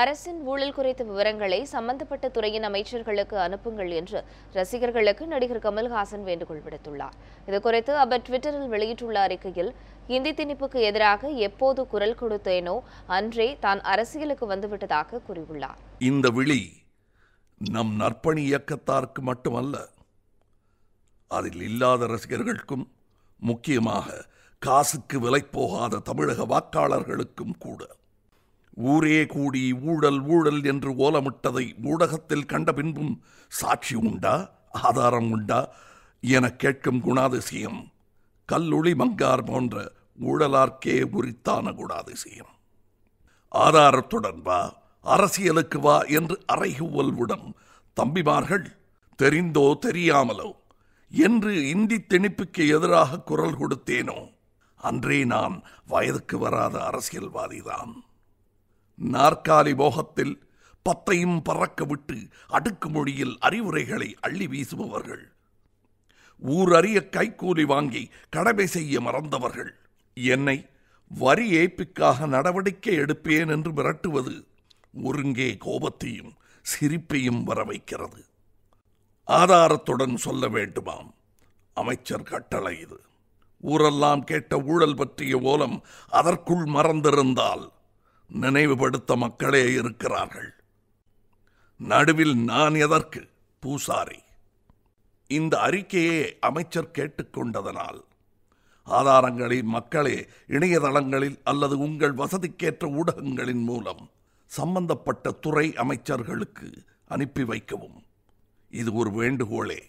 அரசின் ஊழல் குறித்த விவரங்களை சம்பந்தப்பட்ட துறையின் அமைச்சர்களுக்கு அனுப்புங்கள் என்று ரசிகர்களுக்கு நடிகர் கமல்ஹாசன் வேண்டுகோள் விடுத்துள்ளார். இதுகுறித்து அவர் ட்விட்டரில் வெளியிட்டுள்ள அறிக்கையில் இந்தி திணிப்புக்கு எதிராக எப்போது குரல் கொடுத்தேனோ அன்றே தான் அரசியலுக்கு வந்துவிட்டதாக கூறியுள்ளார். இந்த விழி நம் நற்பணி இயக்கத்தாருக்கு மட்டுமல்ல அதில் இல்லாத ரசிகர்களுக்கும் முக்கியமாக காசுக்கு விலை போகாத தமிழக வாக்காளர்களுக்கும் கூட. ஊரே கூடி ஊழல் ஊழல் என்று ஓலமிட்டதை ஊடகத்தில் கண்ட பின்பும் சாட்சி உண்டா? ஆதாரம் உண்டா? என கேட்கும் குணாதிசயம். கல்லுளி மங்கார் போன்ற ஊழலார்க்கே உரித்தான குணாதிசயம். ஆதாரத்துடன் வா அரசியலுக்கு வா என்று அறைகூவல் தம்பிமார்கள் தெரிந்தோ தெரியாமலோ என்று இந்தி திணிப்புக்கு எதிராக குரல் கொடுத்தேனோ? அன்றே நான் வயதுக்கு வராத அரசியல்வாதிதான். நாற்காலி மோகத்தில் பத்தையும் பறக்க விட்டு அடுக்குமொழியில் அறிவுரைகளை அள்ளி வீசுபவர்கள். ஊர் அறிய கைக்கூலி வாங்கி கடமை செய்ய மறந்தவர்கள். என்னை வரி ஏய்ப்புக்காக நடவடிக்கை எடுப்பேன் என்று மிரட்டுவது ஒருங்கே கோபத்தையும் சிரிப்பையும் வர வைக்கிறது. ஆதாரத்துடன் சொல்ல வேண்டுமாம். அமைச்சர் கட்டளை இது. ஊரெல்லாம் கேட்ட ஊழல் பற்றிய ஓலம் அதற்குள் மறந்திருந்தால் நினைவுபடுத்த மக்களே இருக்கிறார்கள். நடுவில் நான் எதற்கு பூசாரி? இந்த அறிக்கையை அமைச்சர் கேட்டுக்கொண்டதனால் ஆதாரங்களை மக்களே இணையதளங்களில் அல்லது உங்கள் வசதிக்கேற்ற ஊடகங்களின் மூலம் சம்பந்தப்பட்ட துறை அமைச்சர்களுக்கு அனுப்பி வைக்கவும். இது ஒரு வேண்டுகோளே.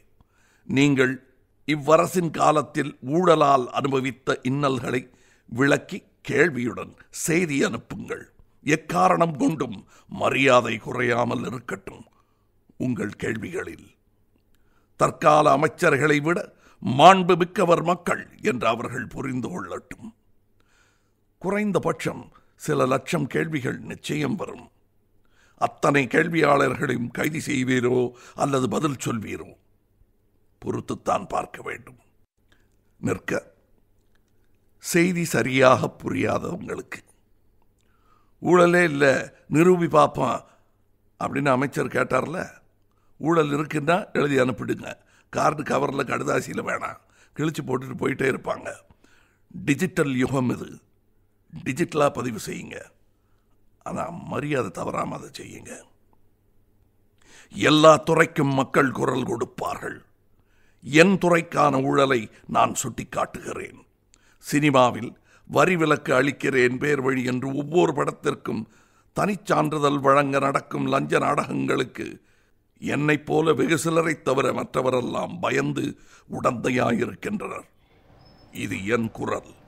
நீங்கள் இவ்வரசின் காலத்தில் ஊழலால் அனுபவித்த இன்னல்களை விளக்கி கேள்வியுடன் செய்தி அனுப்புங்கள். எக்காரணம் கொண்டும் மரியாதை குறையாமல் இருக்கட்டும். உங்கள் கேள்விகளில் தற்கால அமைச்சர்களை விட மாண்பு மிக்கவர் மக்கள் என்று அவர்கள் புரிந்து கொள்ளட்டும். குறைந்தபட்சம் சில லட்சம் கேள்விகள் நிச்சயம் வரும். அத்தனை கேள்வியாளர்களையும் கைது செய்வீரோ அல்லது பதில் சொல்வீரோ? பொறுத்துத்தான் பார்க்க வேண்டும். நிற்க. செய்தி சரியாக புரியாதவங்களுக்கு. ஊழலே இல்லை நிரூபி பார்ப்போம் அப்படின்னு அமைச்சர் கேட்டார்ல ஊழல் இருக்குன்னா எழுதி அனுப்பிடுங்க. கார்டு கவரில் கடுதாசியில் வேணாம். கிழிச்சு போட்டுட்டு போயிட்டே இருப்பாங்க. டிஜிட்டல் யுகம் இது. டிஜிட்டலாக பதிவு செய்யுங்க. ஆனால் மரியாதை தவறாமல் அதை செய்யுங்க. எல்லா துறைக்கும் மக்கள் குரல் கொடுப்பார்கள். என் துறைக்கான ஊழலை நான் சுட்டி காட்டுகிறேன் சினிமாவில் வரி விலக்கு அளிக்கிறேன் பேர் வழி என்று ஒவ்வொரு படத்திற்கும் தனிச்சான்றிதழ் வழங்க நடக்கும் லஞ்ச நாடகங்களுக்கு என்னைப் போல வெகு சிலரைத் தவிர மற்றவரெல்லாம் பயந்து உடந்தையாயிருக்கின்றனர். இது என் குரல்.